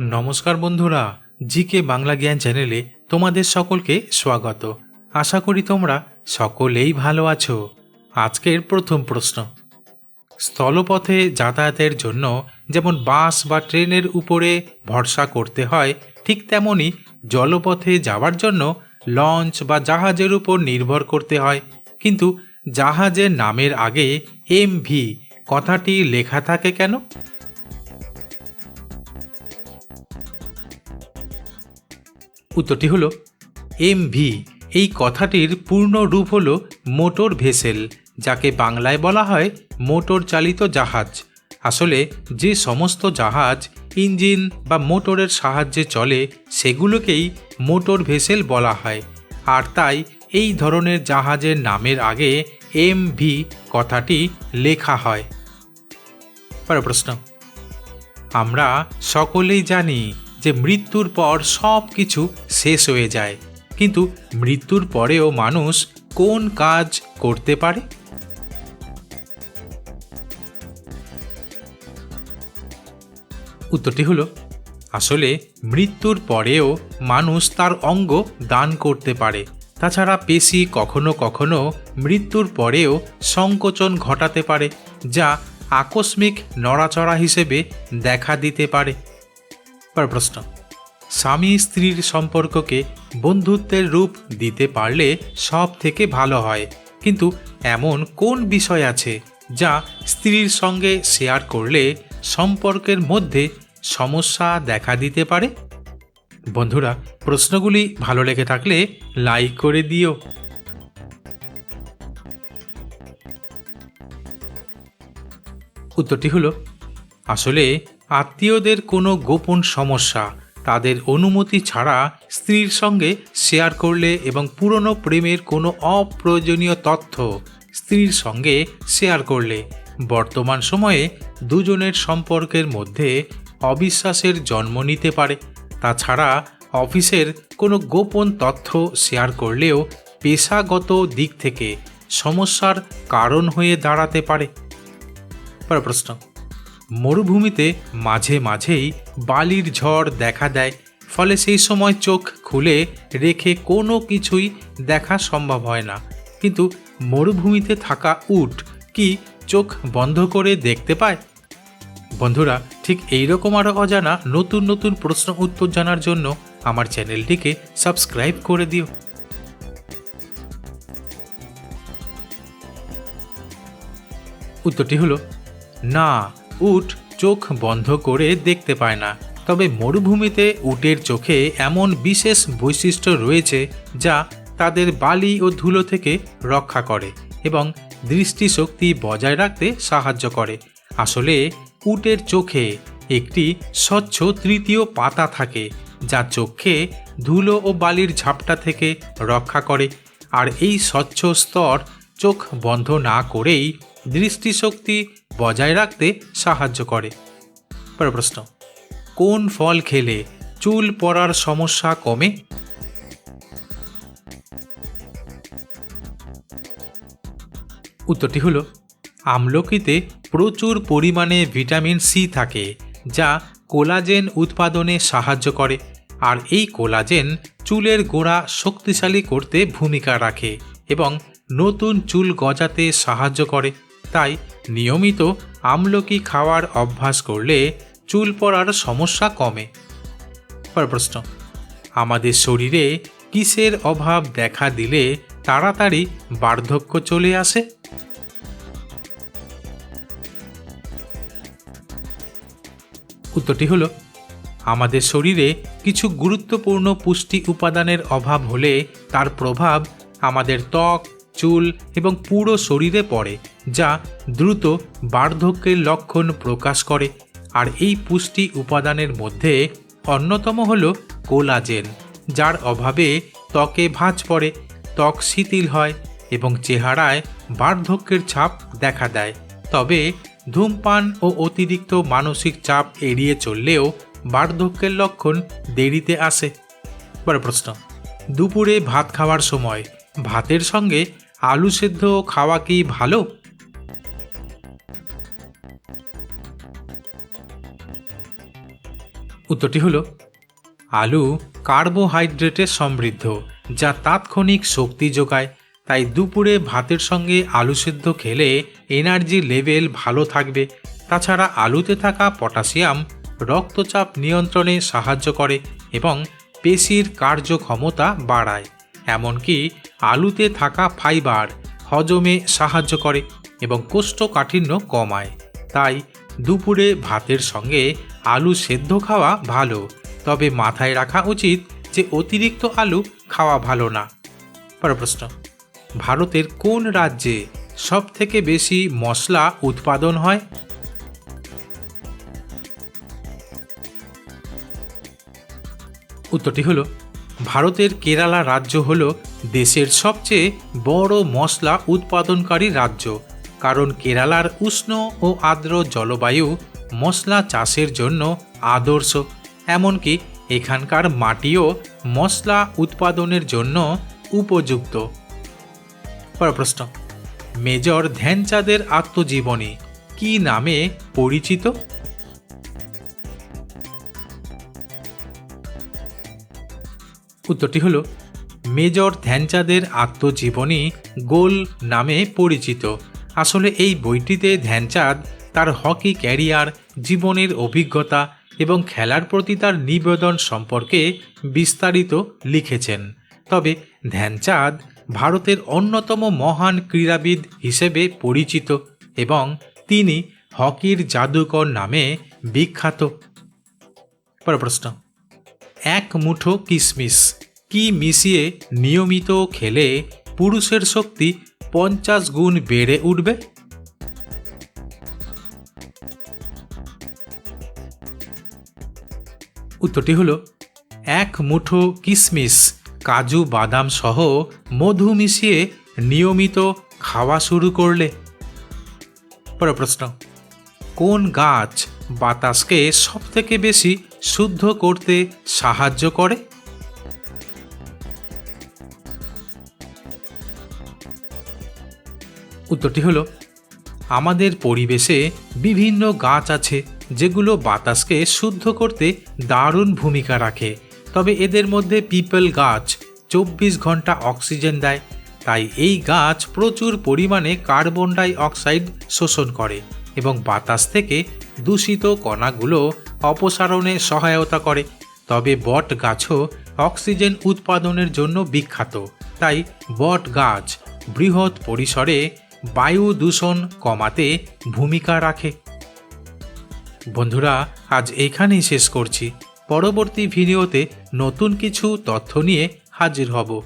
নমস্কার বন্ধুরা, জিকে বাংলা জ্ঞান চ্যানেলে তোমাদের সকলকে স্বাগত। আশা করি তোমরা সকলেই ভালো আছো। আজকের প্রথম প্রশ্ন। স্থলপথে যাতায়াতের জন্য যেমন বাস বা ট্রেনের উপরে ভরসা করতে হয়, ঠিক তেমনি জলপথে যাওয়ার জন্য লঞ্চ বা জাহাজের উপর নির্ভর করতে হয়। কিন্তু জাহাজের নামের আগে এম ভি, কথাটি লেখা থাকে কেন? উত্তরটি হলো এমভি এই কথাটির পূর্ণ রূপ হল মোটর ভেসেল, যাকে বাংলায় বলা হয় মোটর চালিত জাহাজ। আসলে যে সমস্ত জাহাজ, ইঞ্জিন বা মোটরের সাহায্যে চলে, সেগুলোকেই মোটর ভেসেল বলা হয়। আর তাই এই ধরনের জাহাজের নামের আগে এমভি কথাটি লেখা হয়। পরের প্রশ্ন, আমরা সকলেই জানি যে মৃত্যুর পর সব কিছু শেষ হয়ে যায়। কিন্তু মৃত্যুর পরেও মানুষ কোন কাজ করতে পারে? উত্তরটি হলো, আসলে মৃত্যুর পরেও মানুষ তার অঙ্গ দান করতে পারে। তাছাড়া পেশি কখনো কখনো মৃত্যুর পরেও সংকোচন ঘটাতে পারে, যা আকস্মিক নড়াচড়া হিসেবে দেখা দিতে পারে। পর প্রশ্ন। স্বামী স্ত্রীর সম্পর্ককে বন্ধুত্বের রূপ দিতে পারলে সব থেকে ভালো হয়। কিন্তু এমন কোন বিষয় আছে যা স্ত্রীর সঙ্গে শেয়ার করলে সম্পর্কের মধ্যে সমস্যা দেখা দিতে পারে? বন্ধুরা, প্রশ্নগুলি ভালো লেগে থাকলে লাইক করে দিও। উত্তরটি হলো, আসলে আত্মীয়দের কোনো গোপন সমস্যা, তাদের অনুমতি ছাড়া স্ত্রীর সঙ্গে শেয়ার করলে এবং পুরনো প্রেমের কোনো অপ্রয়োজনীয় তথ্য স্ত্রীর সঙ্গে শেয়ার করলে। বর্তমান সময়ে দুজনের সম্পর্কের মধ্যে অবিশ্বাসের জন্ম নিতে পারে। তাছাড়া অফিসের কোনো গোপন তথ্য শেয়ার করলেও পেশাগত দিক থেকে সমস্যার কারণ হয়ে দাঁড়াতে পারে। প্রশ্ন। মরুভূমিতে মাঝে মাঝেই বালির ঝড় দেখা দেয়, ফলে সেই সময় চোখ খুলে রেখে কোনো কিছুই দেখা সম্ভব হয় না। কিন্তু মরুভূমিতে থাকা উট কি চোখ বন্ধ করে দেখতে পায়? বন্ধুরা, ঠিক এইরকম আরও অজানা নতুন নতুন প্রশ্ন উত্তর জানার জন্য আমার চ্যানেলটিকে সাবস্ক্রাইব করে দিও। উত্তরটি হলো, না। উট চোখ বন্ধ করে দেখতে পায় না। তবে মরুভূমিতে উটের চোখে এমন বিশেষ বৈশিষ্ট্য রয়েছে যা তাদের বালি ও ধুলো থেকে রক্ষা করে এবং দৃষ্টিশক্তি বজায় রাখতে সাহায্য করে। আসলে, উটের চোখে একটি স্বচ্ছ তৃতীয় পাতা থাকে যা চোখে ধুলো ও বালির ঝাপটা থেকে রক্ষা করে আর এই স্বচ্ছ স্তর চোখ বন্ধ না করেই দৃষ্টিশক্তি বজায় রাখতে সাহায্য করে। পরের প্রশ্ন, কোন ফল খেলে চুল পড়ার সমস্যা কমে? উত্তরটি হলো, আমলকিতে প্রচুর পরিমাণে ভিটামিন সি থাকে, যা কোলাজেন উৎপাদনে সাহায্য করে, আর এই কোলাজেন চুলের গোড়া শক্তিশালী করতে ভূমিকা রাখে এবং নতুন চুল গজাতে সাহায্য করে। তাই নিয়মিত আমলকি খাওয়ার অভ্যাস করলে চুল পড়ার সমস্যা কমে। পর প্রশ্ন, আমাদের শরীরে কিসের অভাব দেখা দিলে তাড়াতাড়ি বার্ধক্য চলে আসে? উত্তরটি হলো, আমাদের শরীরে কিছু গুরুত্বপূর্ণ পুষ্টি উপাদানের অভাব হলে তার প্রভাব আমাদের ত্বক চুল এবং পুরো শরীরে পড়ে, যা দ্রুত বার্ধক্যের লক্ষণ প্রকাশ করে। আর এই পুষ্টি উপাদানের মধ্যে অন্যতম হল কোলাজেন, যার অভাবে ত্বকে ভাঁজ পড়ে, ত্বক শিথিল হয় এবং চেহারায় বার্ধক্যের ছাপ দেখা দেয়। তবে ধূমপান ও অতিরিক্ত মানসিক চাপ এড়িয়ে চললেও বার্ধক্যের লক্ষণ দেরিতে আসে। বড় প্রশ্ন, দুপুরে ভাত খাওয়ার সময় ভাতের সঙ্গে আলু সেদ্ধ খাওয়া কি ভালো? উত্তরটি হলো, আলু কার্বোহাইড্রেটে সমৃদ্ধ, যা তাৎক্ষণিক শক্তি যোগায়, তাই দুপুরে ভাতের সঙ্গে আলু সেদ্ধ খেলে এনার্জি লেভেল ভালো থাকবে। তাছাড়া আলুতে থাকা পটাশিয়াম রক্তচাপ নিয়ন্ত্রণে সাহায্য করে এবং পেশির কার্যক্ষমতা বাড়ায়। এমনকি আলুতে থাকা ফাইবার হজমে সাহায্য করে এবং কোষ্ঠকাঠিন্য কমায়। তাই দুপুরে ভাতের সঙ্গে আলু সেদ্ধ খাওয়া ভালো, তবে মাথায় রাখা উচিত যে অতিরিক্ত আলু খাওয়া ভালো না। পরের প্রশ্ন, ভারতের কোন রাজ্যে সব থেকে বেশি মশলা উৎপাদন হয়? উত্তরটি হলো ভারতের কেরালা রাজ্য হল দেশের সবচেয়ে বড় মশলা উৎপাদনকারী রাজ্য, কারণ কেরালার উষ্ণ ও আর্দ্র জলবায়ু মশলা চাষের জন্য আদর্শ। এমনকি এখানকার মাটিও মশলা উৎপাদনের জন্য উপযুক্ত। প্রশ্ন, মেজর ধ্যানচাঁদের আত্মজীবনী কি নামে পরিচিত? উত্তরটি হলো, মেজর ধ্যানচাঁদের আত্মজীবনী গোল নামে পরিচিত। আসলে এই বইটিতে ধ্যানচাঁদ তার হকি ক্যারিয়ার, জীবনের অভিজ্ঞতা এবং খেলার প্রতি তার নিবেদন সম্পর্কে বিস্তারিত লিখেছেন। তবে ধ্যানচাঁদ ভারতের অন্যতম মহান ক্রীড়াবিদ হিসেবে পরিচিত এবং তিনি হকির জাদুকর নামে বিখ্যাত। পরের প্রশ্ন। এক মুঠো কিশমিশ কি মিশিয়ে নিয়মিত খেলে পুরুষের শক্তি পঞ্চাশ গুণ বেড়ে উঠবে? উত্তরটি হলো, এক মুঠো কিশমিশ কাজু বাদাম সহ মধু মিশিয়ে নিয়মিত খাওয়া শুরু করলে। পরের প্রশ্ন, কোন গাছ বাতাসকে সবথেকে বেশি শুদ্ধ করতে সাহায্য করে? উত্তরটি হলো, আমাদের পরিবেশে বিভিন্ন গাছ আছে যেগুলো বাতাসকে শুদ্ধ করতে দারুণ ভূমিকা রাখে। তবে এদের মধ্যে পিপল গাছ চব্বিশ ঘণ্টা অক্সিজেন দেয়, তাই এই গাছ প্রচুর পরিমাণে কার্বন ডাই অক্সাইড শোষণ করে এবং বাতাস থেকে দূষিত কণাগুলো অপসারণে সহায়তা করে। তবে বট গাছও অক্সিজেন উৎপাদনের জন্য বিখ্যাত। তাই বট গাছ বৃহৎ পরিসরে বায়ু দূষণ কমাতে ভূমিকা রাখে। বন্ধুরা, আজ এখানেই শেষ করছি। পরবর্তী ভিডিওতে নতুন কিছু তথ্য নিয়ে হাজির হব।